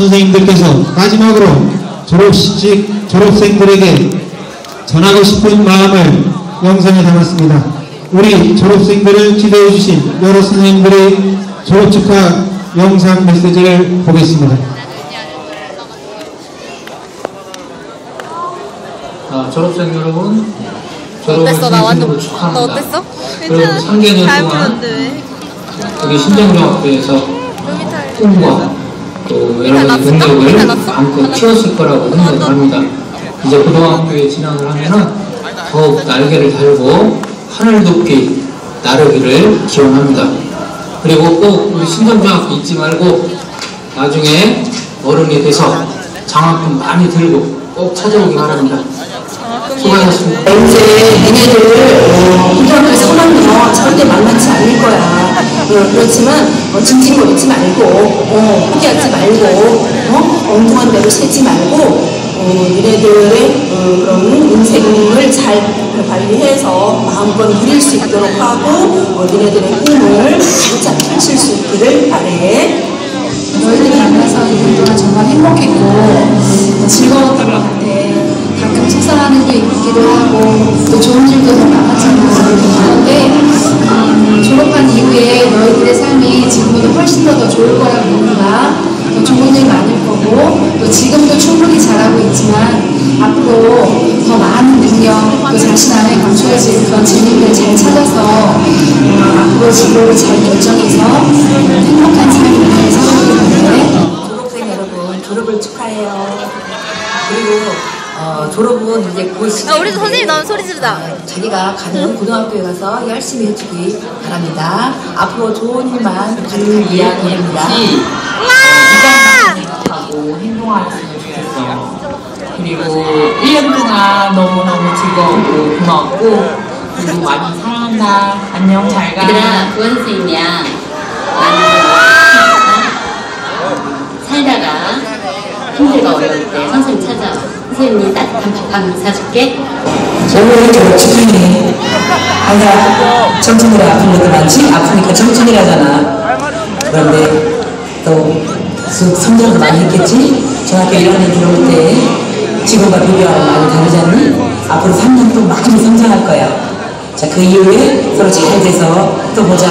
선생님들께서 마지막으로 졸업식 졸업생들에게 전하고 싶은 마음을 영상에 담았습니다. 우리 졸업생들을 기대해 주신 여러 선생님들의 졸업 축하 영상 메시지를 보겠습니다. 자, 졸업생 여러분, 졸업을 어땠어? 나 완전 진심으로 너 축하합니다. 어땠어? 그리고 3개년 잘 동안 여기 신정중학교에서 꿈과 또 여러 가지 났어? 능력을? 마음껏 키웠을 거라고 생각합니다. 이제 고등학교에 진학을 하면은 더욱 날개를 달고 하늘 높이 나르기를 기원합니다. 그리고 꼭 우리 신정중학교 잊지 말고 나중에 어른이 돼서 장학금 많이 들고 꼭 찾아오기 바랍니다. 수고하셨습니다. 이제 니네들 어, 고등학교에서 서만요 절대 만만치 않을 거야. 어, 그렇지만 어, 징징거리지 말고 어, 포기하지 말고 어, 엉뚱한 대로 세지 말고 어, 니네들의 어, 그런 인생을 잘 관리해서 마음껏 누릴 수 있도록 하고 어, 니네들의 꿈을 활짝 펼칠 수 있기를 바래. 너희들이 만나서 이번 동안 정말 행복했고 좋을 거라고 봅니다. 더 좋은 일 많을 거고 또 지금도 충분히 잘하고 있지만 앞으로 더 많은 능력 또 자신 안에 감춰질 그런 재능을 잘 찾아서 어, 앞으로 진로를 잘 결정해서 행복한 삶을 살아가길 바랍니다. 졸업생 여러분 졸업을 축하해요. 그리고 어, 졸업은 이제 곧야 우리도 선생님 나오면 소리 지르자 자기가 가는 고등학교에 가서 열심히 해주기 바랍니다. 앞으로 좋은 일만 가득 이야기합니다. 하고 행동하였으면 좋겠어. 그리고 1년 동안 너무너무 즐거웠고 고마웠고 그리고 많이 사랑한다. 안녕 잘 가. 얘들아, 구원 선생님이야. 나는 살다가 힘들고 어려울 때 선생님 찾아와. 따뜻한 밥한 사줄게. 오늘 축하해. 항상 청춘이라 아픈 것도 많지? 아프니까 청춘이라잖아. 그런데 또 수- 성장도 많이 했겠지? 중학교 1학년 들어올 때 지금과 비교하면 많이 다르잖니? 앞으로 3년 또 많이 성장할 거야. 자, 그 이후에 서로 잘 돼서 또 보자.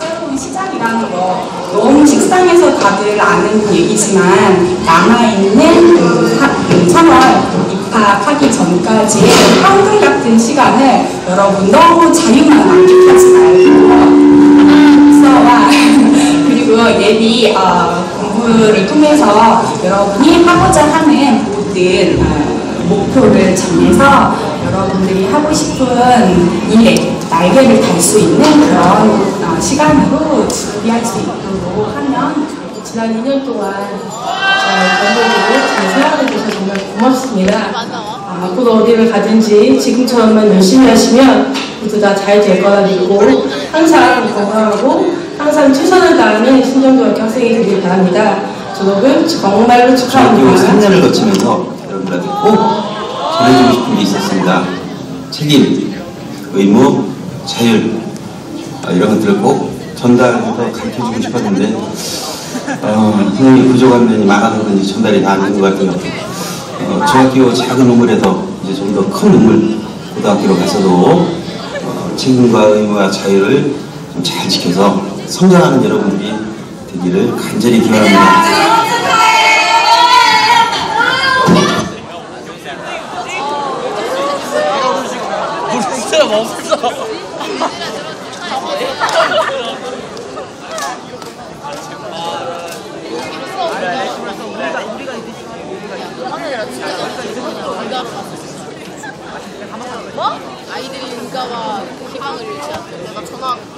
새로운 시작이라는 거 너무 식상해서 다들 아는 얘기지만 남아있는 그 사- 그 3월 입학하기 전까지 한글 같은 시간을 여러분 너무 자유만 만끽하지 말고. 수어와 그리고 예비 어, 공부를 통해서 여러분이 하고자 하는 모든 어, 목표를 정해서 여러분들이 하고 싶은 일에 날개를 달 수 있는 그런 어, 시간으로 준비할 수 있도록 하면 지난 2년 동안 잘 건강을 잘 생활해주셔서 정말 고맙습니다. 아, 앞으로 어디를 가든지 지금처럼만 열심히 하시면 모두 다 잘 될 거라 믿고 항상 건강하고 항상 최선을 다하는 신정중학교 학생이 되길 바랍니다. 졸업을 정말로 축하합니다. 3년을 거치면서 여러분들한테 꼭 전해주고 싶은 게 있었습니다. 책임, 의무, 자율 아, 이런 것들을 꼭 전달해서 가르쳐주고 싶었는데 어, 선생님 부족한 면이 많아서 그런지 전달이 다 안 된 것 같아요. 어, 중학교 작은 우물에서 이제 좀 더 큰 우물 고등학교로 가서도 어, 책임과 의무와 자율을 좀잘 지켜서 성장하는 여러분들이 되기를 간절히 기원합니다. 뭐? 아이들이 인가와 희망을 잃지